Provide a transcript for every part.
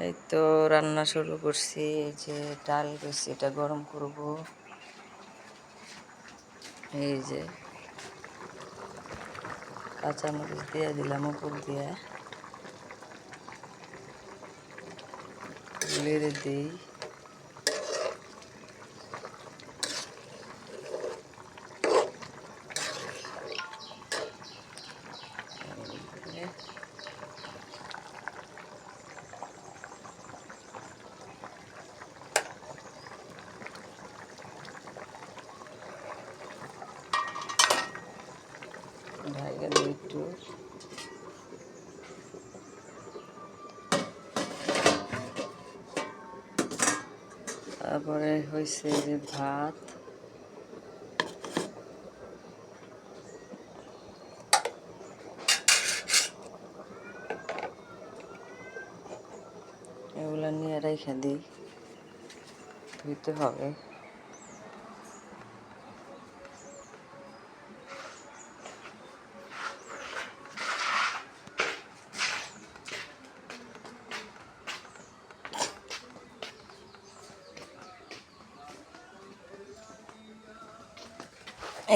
এই তো রান্না শুরু করছি, এই যে ডাল করছি এটা গরম করব। এই যে কাঁচামরিচ দিয়ে দিলাম, উপর দিয়ে। দিই। ভাইগা দিই একটু তারপরে হয়েছে যে ভাত। এগুলো নিয়ে রেখে দিই। ধুইতে হবে।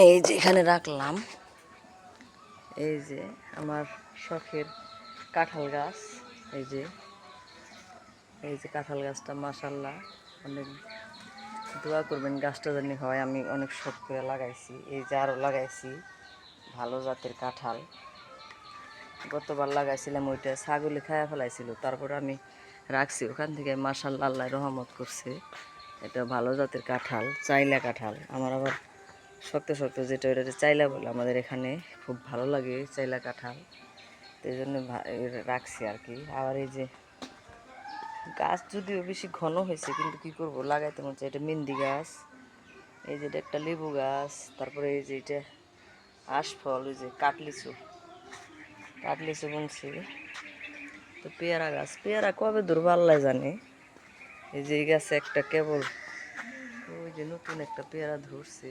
এই যে এখানে রাখলাম। এই যে আমার শখের কাঁঠাল গাছ। এই যে এই যে কাঁঠাল গাছটা মাসাল্লাহ অনেক দোয়া করবেন গাছটা জানি হয়, আমি অনেক শখ করে লাগাইছি। এই যে আরও লাগাইছি, ভালো জাতের কাঁঠাল। গতবার লাগাইছিলাম ওইটা, ছাগলে খায়া ফেলাইছিল, তারপর আমি রাখছি ওখান থেকে। মাসাল্লাহ আল্লাহ রহমত করছে। এটা ভালো জাতের কাঁঠাল, চাইলা কাঁঠাল। আমার আবার শক্ত শক্ত যেটা ওটা চাইলা বলে। আমাদের এখানে খুব ভালো লাগে চাইলা কাঁঠাল। তো এই জন্য রাখছি আর কি। আবার এই যে গাছ যদিও বেশি ঘন হয়েছে, কিন্তু কি করব? লাগাইতে মন চাই এটা মেহেন্দি গাছ, এই যে এটা একটা লেবু গাছ, তারপরে এই যে এটা আশফল ওই যে কাটলিচু কাটলিচু বুনছি। তো পেয়ারা গাছ। পেয়ারা কবে ধরবো আল্লাহ জানে। এই যে এই গাছে একটা কেবল, ওই যে নতুন একটা পেয়ারা ধরছে।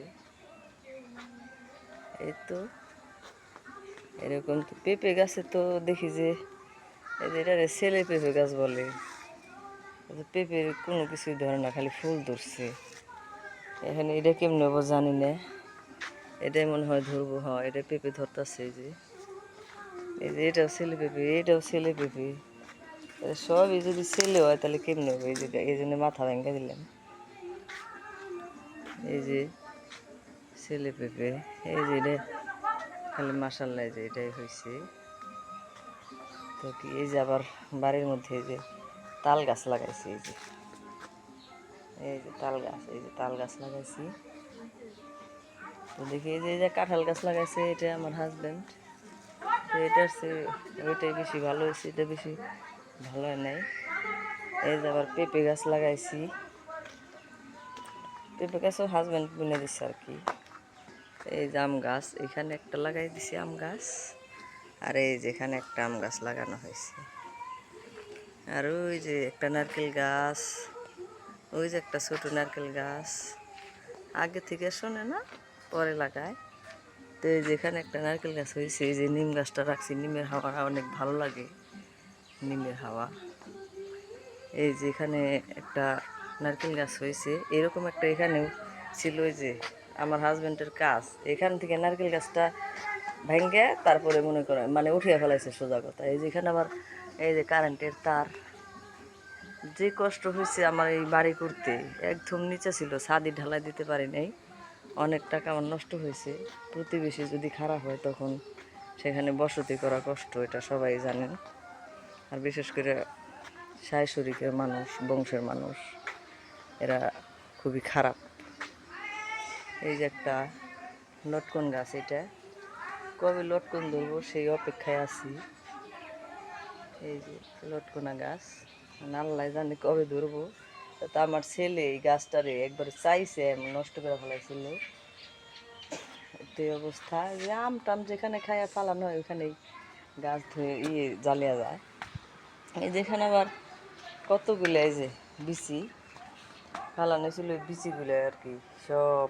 এই তো। এরকম তো পেঁপে গাছে তো দেখি যে এই যে এটা ছেলে পেঁপে গাছ বলে। পেঁপের কোনো কিছুই ধরে না, খালি ফুল ধরছে। এখানে এটা কেমনে হব জানি না। এটাই মনে হয় ধরবো হ্যাঁ এটা পেঁপে ধরতেছে যে। এই যে এটাও ছেলে পেঁপে, এটাও ছেলে পেঁপে। সবই যদি ছেলে হয় তাহলে কেমনে হবে? এই যে, এই জন্য মাথা ভেঙে দিলাম। এই যে ছেলে পেঁপে। এই যে এটা খালি মাসাল্লাহ যে এটাই হয়েছে তো কি, এই যে আবার বাড়ির মধ্যে এই যে তাল গাছ লাগাইছি, এই যে। এই যে তাল গাছ, এই যে তাল গাছ লাগাইছি। তো দেখি এই যে এই যে কাঁঠাল গাছ লাগাইছে এটা আমার হাজব্যান্ড তো এটার সে ওইটাই বেশি ভালো হয়েছে, এটা বেশি ভালো হয় নাই। এই যে আবার পেঁপে গাছ লাগাইছি। পেঁপে গাছও হাজব্যান্ড বুনে দিচ্ছে আর কি। এই যে আম গাছ, এখানে একটা লাগাই দিছি আম গাছ, আর এই যেখানে একটা আম গাছ লাগানো হয়েছে। আর ওই যে একটা নারকেল গাছ, ওই যে একটা ছোট নারকেল গাছ, আগে থেকে শোনে না, পরে লাগায়। তো এই যেখানে একটা নারকেল গাছ হয়েছে, এই যে নিম গাছটা রাখছি, নিমের হাওয়া অনেক ভালো লাগে, নিমের হাওয়া। এই যে এখানে একটা নারকেল গাছ হয়েছে, এরকম একটা এখানেও ছিল যে আমার হাজবেন্ডের কাজ। এখান থেকে নারকেল গাছটা ভেঙে তারপরে মনে করেন মানে উঠিয়ে ফেলাইছে সোজা কথা। এই যে এখানে আবার এই যে কারেন্টের তার, যে কষ্ট হয়েছে আমার এই বাড়ি করতে, একদম নিচে ছিল, ছাদি ঢালাই দিতে পারি নাই। অনেক টাকা আমার নষ্ট হয়েছে। প্রতিবেশী যদি খারাপ হয় তখন সেখানে বসতি করা কষ্ট, এটা সবাই জানেন। আর বিশেষ করে সাই শরিকের মানুষ, বংশের মানুষ, এরা খুবই খারাপ। এই যে একটা লটকন গাছ এটা। কবে লটকন ধরবো সেই অপেক্ষায় আছি। এই যে লটকনা গাছ। নাল্লাই জানি কবে ধরবো। তা আমার ছেলে এই গাছটারে একবার চাইছে নষ্ট করে ফেলাইছিল এই অবস্থা, যে আম টাম যেখানে খাইয়া ফালানো হয় ওখানেই গাছ ধুয়ে ইয়ে জ্বালিয়া যায়। এই যেখানে আবার কতগুলো এই যে বিচি ফালানো ছিল বিচিগুলো আর কি সব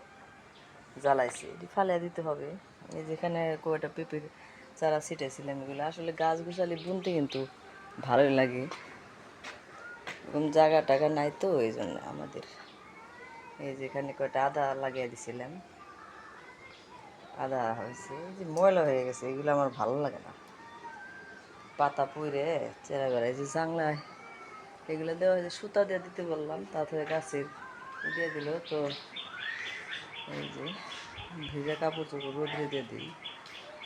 জ্বালাইছে, এটি ফালিয়ে দিতে হবে। এই যেখানে কয়টা পেঁপে চারা ছিটাইছিলাম এগুলো, আসলে গাছ গুছালি বুনতে কিন্তু ভালোই লাগে। এরকম জায়গা টাগা নাই তো, এই জন্য আমাদের। এই যেখানে কয়টা আদা লাগিয়ে দিছিলাম আদা হয়েছে যে ময়লা হয়ে গেছে, এগুলো আমার ভালো লাগে না। পাতা পুড়ে চেরা বেড়ায় যে জাংলায় এগুলো দেওয়া হয়েছে, সুতা দিয়ে দিতে বললাম, তারপরে গাছের, দিয়ে দিল, তো এই যে, ভেজা কাপড় চোপড় রোদ্রে দিয়ে দিই।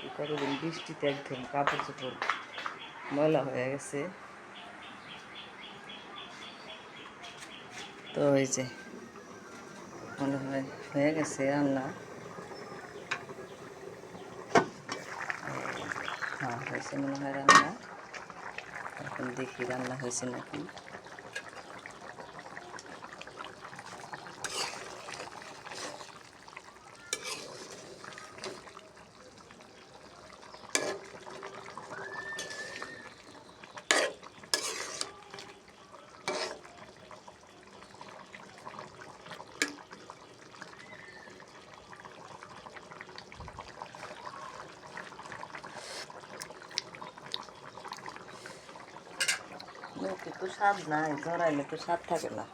এই কতদিন বৃষ্টিতে একদম কাপড় চোপড় ময়লা হয়ে গেছে। তো এই যে মনে হয়, হয়ে গেছে রান্না। হ্যাঁ হয়েছে মনে হয় রান্না। এখন দেখি রান্না হয়েছে নাকি মুখে তো স্বাদ নাই জড়াইলে তো স্বাদ থাকে না